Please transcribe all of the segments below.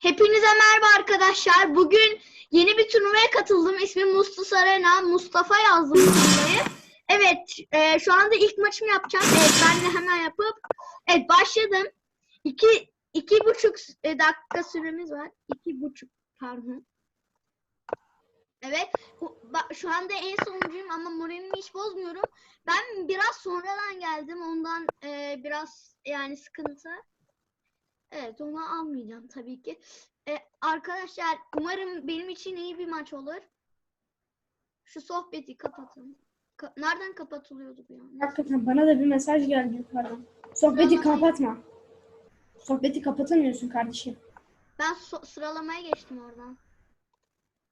Hepinize merhaba arkadaşlar. Bugün yeni bir turnuvaya katıldım. İsmim Mustafa Arena. Mustafa yazdım turnuvayı. Evet, e, şu anda ilk maçımı yapacağım. Evet, ben de hemen yapıp evet başladım. İki, iki buçuk e, dakika süremiz var. İki buçuk, pardon. Evet, bu- şu anda en sonuncuyum ama moralimi hiç bozmuyorum. Ben biraz sonradan geldim. Ondan e, biraz yani sıkıntı. Evet onu almayacağım tabii ki. Ee, arkadaşlar umarım benim için iyi bir maç olur. Şu sohbeti kapatın. Ka- Nereden kapatılıyordu bu ya? Hakikaten bana da bir mesaj geldi yukarıdan. Sohbeti Sıralamayı- kapatma. Sohbeti kapatamıyorsun kardeşim. Ben so- sıralamaya geçtim oradan.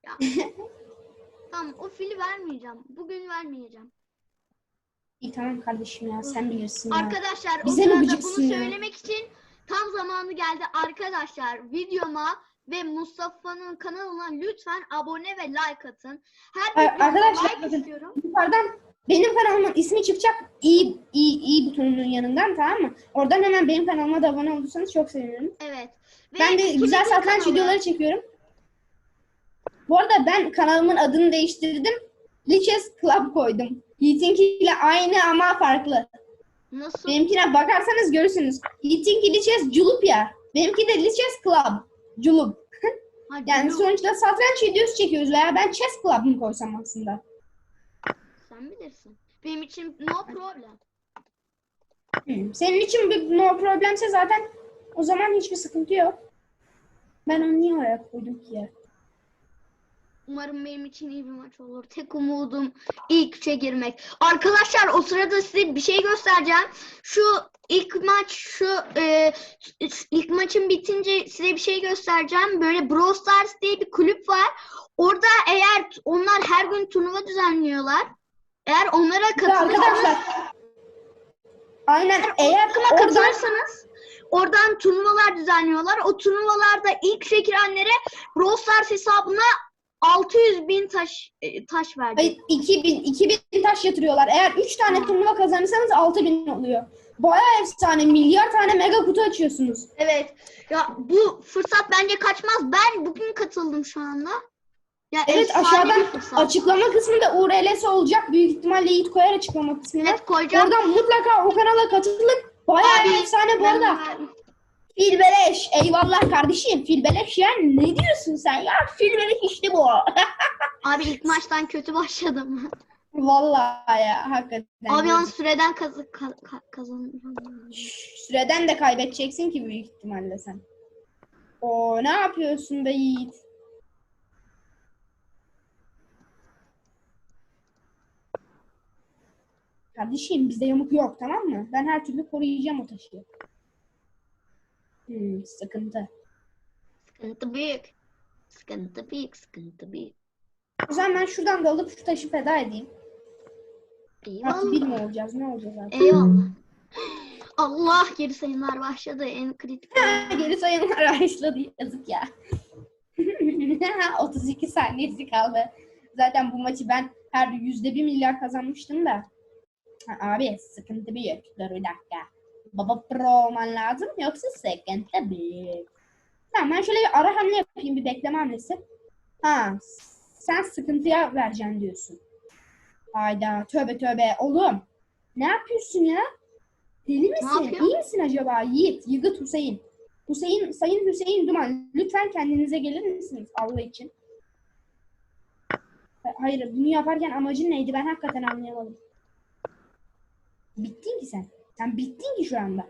Ya. tamam o fili vermeyeceğim. Bugün vermeyeceğim. İyi tamam kardeşim ya sen bilirsin ya. Arkadaşlar o Bize mi sırada gıcıksın bunu ya? söylemek için tam zamanı geldi. Arkadaşlar videoma ve Mustafa'nın kanalına lütfen abone ve like atın. Her videoma arkadaşlar, like bakın. istiyorum. Yukarıdan benim kanalımın ismi çıkacak iyi iyi iyi butonunun yanından tamam mı? Oradan hemen benim kanalıma da abone olursanız çok sevinirim. Evet. Ve Ben de güzel Tuna'nın satranç kanalı. videoları çekiyorum. Bu arada ben kanalımın adını değiştirdim. Liches Club koydum. Yiğit'inkiyle aynı ama farklı. Nasıl? Benimkine bakarsanız görürsünüz. Yiğit'inki Liches Culup ya. Benimki de Liches Club. Culup. Ha, Yani sonuçta satranç videosu çekiyoruz veya ben Chess Club mı koysam aslında? Sen bilirsin. Benim için no problem. Hmm. Senin için bir no problemse zaten o zaman hiçbir sıkıntı yok. Ben onu niye oraya koydum ki ya? Umarım benim için iyi bir maç olur. Tek umudum ilk üçe girmek. Arkadaşlar o sırada size bir şey göstereceğim. Şu ilk maç şu e, ilk maçın bitince size bir şey göstereceğim. Böyle Brawl Stars diye bir kulüp var. Orada eğer onlar her gün turnuva düzenliyorlar. Eğer onlara katılırsanız aynen eğer takıma oradan katılırsanız oradan turnuvalar düzenliyorlar. O turnuvalarda ilk üçe girenlere Brawl Stars hesabına 600 bin taş e, taş verdi. Hayır, 2000, 2000 taş yatırıyorlar. Eğer 3 tane turnuva kazanırsanız 6000 oluyor. Bayağı efsane. Milyar tane mega kutu açıyorsunuz. Evet. Ya bu fırsat bence kaçmaz. Ben bugün katıldım şu anda. Ya Evet efsane aşağıdan bir fırsat. açıklama kısmında URL'si olacak. Büyük ihtimalle Yiğit koyar açıklama kısmına. Evet koyacağım. Oradan mutlaka o kanala katılın. Bayağı Abi, efsane bu Ben- arada. Filbeleş. Eyvallah kardeşim. Filbeleş ya ne diyorsun sen ya? Filbeleş işte bu. Abi ilk maçtan kötü başladım. Vallahi ya hakikaten. Abi yalnız süreden kaz ka- ka- kazanacağım. Şş, Süreden de kaybedeceksin ki büyük ihtimalle sen. O ne yapıyorsun be Yiğit? Kardeşim bizde yamuk yok tamam mı? Ben her türlü koruyacağım o taşı. Hmm, sıkıntı. Sıkıntı büyük. Sıkıntı büyük, sıkıntı büyük. O zaman ben şuradan da alıp şu taşı feda edeyim. Artı bir mi Eyvallah. olacağız? Ne olacağız artık? Eyvallah. Allah geri sayımlar başladı. En kritik. Geri sayımlar başladı. Yazık ya. 32 saniyesi kaldı. Zaten bu maçı ben her yüzde bir milyar kazanmıştım da. Ha, abi sıkıntı büyük. Dur bir dakika. Baba pro olman lazım yoksa sıkıntı büyük. Tamam ben şöyle bir ara hamle yapayım bir bekleme hamlesi. Ha sen sıkıntıya vereceksin diyorsun. Hayda tövbe tövbe oğlum. Ne yapıyorsun ya? Deli misin? İyi misin acaba Yiğit? Yıgıt Hüseyin. Hüseyin, Sayın Hüseyin Duman lütfen kendinize gelir misiniz Allah için? Ha- Hayır bunu yaparken amacın neydi ben hakikaten anlayamadım. Bittin ki sen. Sen bittin ki şu anda.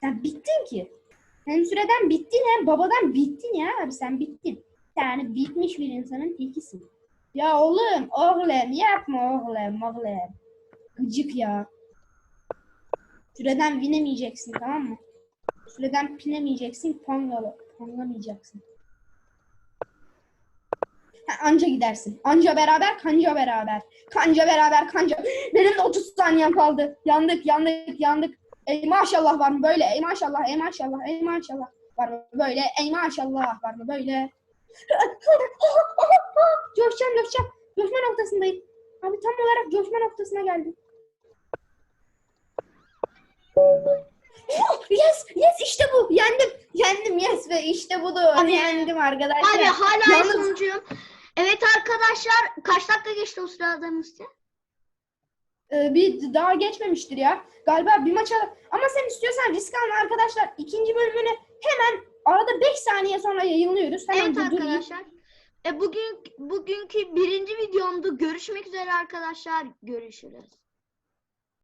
Sen bittin ki. Hem süreden bittin hem babadan bittin ya abi sen bittin. Yani bitmiş bir insanın tekisin. Ya oğlum oğlum yapma oğlum oğlum. Gıcık ya. Süreden binemeyeceksin tamam mı? Süreden pinemeyeceksin, pangalı, pangamayacaksın. Ha, anca gidersin. Anca beraber, kanca beraber. Kanca beraber, kanca. Benim de 30 saniyem kaldı. Yandık, yandık, yandık. Ey maşallah var mı böyle? Ey maşallah, ey maşallah, ey maşallah. Var mı böyle? Ey maşallah var mı böyle? coşacağım, coşacağım. Coşma noktasındayım. Abi tam olarak coşma noktasına geldim. Yes, yes işte bu. Yendim. Yendim yes ve işte budur. Abi. Yendim arkadaşlar. Abi hala Yalnız- sonuncuyum. Evet arkadaşlar kaç dakika geçti o sırada Musti? Ee, bir daha geçmemiştir ya. Galiba bir maça ama sen istiyorsan risk alma arkadaşlar. İkinci bölümünü hemen arada 5 saniye sonra yayınlıyoruz. Hemen Evet arkadaşlar. E bugün bugünkü birinci videomda görüşmek üzere arkadaşlar. Görüşürüz.